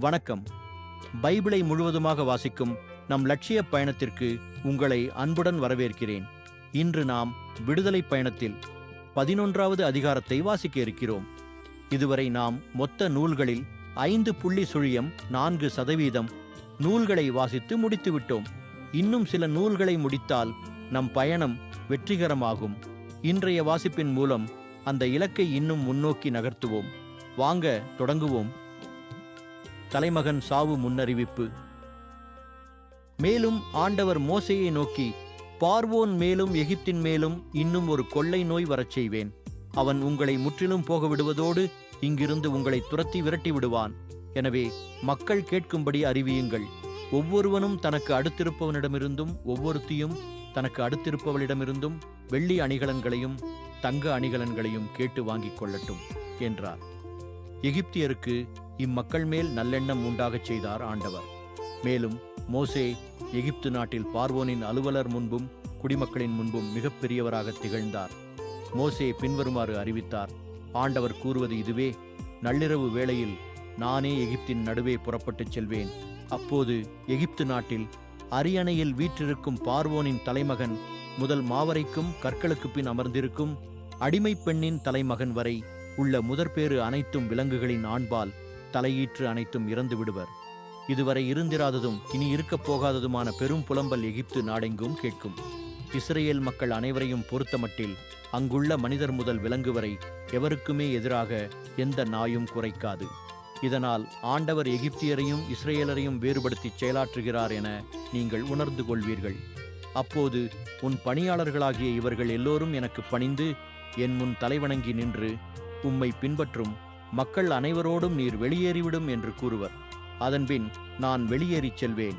வணக்கம். பைபிளை முழுவதுமாக வாசிக்கும் நம் லட்சிய பயணத்திற்கு உங்களை அன்புடன் வரவேற்கிறேன். இன்று நாம் விடுதலை பயணத்தில் பதினொன்றாவது அதிகாரத்தை வாசிக்க இருக்கிறோம். இதுவரை நாம் மொத்த நூல்களில் ஐந்து புள்ளி சுழியம் நான்கு சதவீதம் நூல்களை வாசித்து முடித்துவிட்டோம் இன்னும் சில நூல்களை முடித்தால் நம் பயணம் வெற்றிகரமாகும். இன்றைய வாசிப்பின் மூலம் அந்த இலக்கை இன்னும் முன்னோக்கி நகர்த்துவோம். வாங்க தொடங்குவோம். தலைமகன் சாவு முன்னறிவிப்பு. மேலும் ஆண்டவர் மோசையை நோக்கி பார்வோன் மேலும் எகிப்தின் மேலும் இன்னும் ஒரு கொள்ளை நோய் வரச் செய்வேன். அவன் உங்களை முற்றிலும் போக விடுவதோடு இங்கிருந்து உங்களை துரத்தி விரட்டி விடுவான். எனவே மக்கள் கேட்கும்படி அறிவியுங்கள். ஒவ்வொருவனும் தனக்கு அடுத்திருப்பவனிடமிருந்தும் ஒவ்வொருத்தியும் தனக்கு அடுத்திருப்பவளிடமிருந்தும் வெள்ளி அணிகலன்களையும் தங்க அணிகலன்களையும் கேட்டு வாங்கிக் கொள்ளட்டும் என்றார். எகிப்தியருக்கு இம்மக்கள் மேல் நல்லெண்ணம் உண்டாகச் செய்தார் ஆண்டவர். மேலும் மோசே எகிப்து நாட்டில் பார்வோனின் அலுவலர் முன்பும் குடிமக்களின் முன்பும் மிகப்பெரியவராக திகழ்ந்தார். மோசே பின்வருமாறு அறிவித்தார் ஆண்டவர் கூறுவது இதுவே நள்ளிரவு வேளையில் நானே எகிப்தின் நடுவே புறப்பட்டுச் செல்வேன். அப்போது எகிப்து நாட்டில் அரியணையில் வீற்றிருக்கும் பார்வோனின் தலைமகன் முதல் மாவரைக்கும் கற்களுக்கு பின் அமர்ந்திருக்கும் அடிமை பெண்ணின் தலைமகன் வரை உள்ள முதற்பேறு அனைத்தும் விலங்குகளின் ஆண்பால் தலையீற்று அனைத்தும் இறந்து விடுவர். இதுவரை இருந்திராததும் இனி இருக்கப் போகாததுமான பெரும் புலம்பல் எகிப்து நாடெங்கும் கேட்கும். இஸ்ரேல் மக்கள் அனைவரையும் பொறுத்தமட்டில் அங்குள்ள மனிதர் முதல் விலங்கு வரை எவருக்குமே எதிராக எந்த நாயும் குறைக்காது. இதனால் ஆண்டவர் எகிப்தியரையும் இஸ்ரேலரையும் வேறுபடுத்திச் செயலாற்றுகிறார் என நீங்கள் உணர்ந்து கொள்வீர்கள். அப்போது உன் பணியாளர்களாகிய இவர்கள் எல்லோரும் எனக்கு பணிந்து என் முன் தலைவணங்கி நின்று உம்மை பின்பற்றும் மக்கள் அனைவரோடும் நீர் வெளியேறிவிடும் என்று கூறுவர். அதன்பின் நான் வெளியேறிச் செல்வேன்.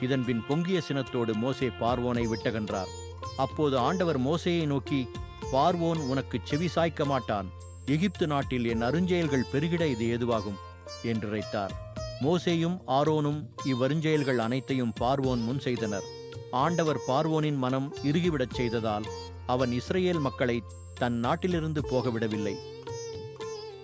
இதன்பின் பொங்கிய சினத்தோடு மோசே பார்வோனை விட்டகன்றார். அப்போது ஆண்டவர் மோசேயை நோக்கி பார்வோன் உனக்கு செவி சாய்க்க மாட்டான். எகிப்து நாட்டில் என் அருஞ்செயல்கள் பெருகிட இது ஏதுவாகும்? என்றுரைத்தார் மோசேயும் ஆரோனும் இவ்வருஞ்செயல்கள் அனைத்தையும் பார்வோன் முன் செய்தனர். ஆண்டவர் பார்வோனின் மனம் இறுகிவிடச் செய்ததால் அவன் இஸ்ரேல் மக்களை தன் நாட்டிலிருந்து போக விடவில்லை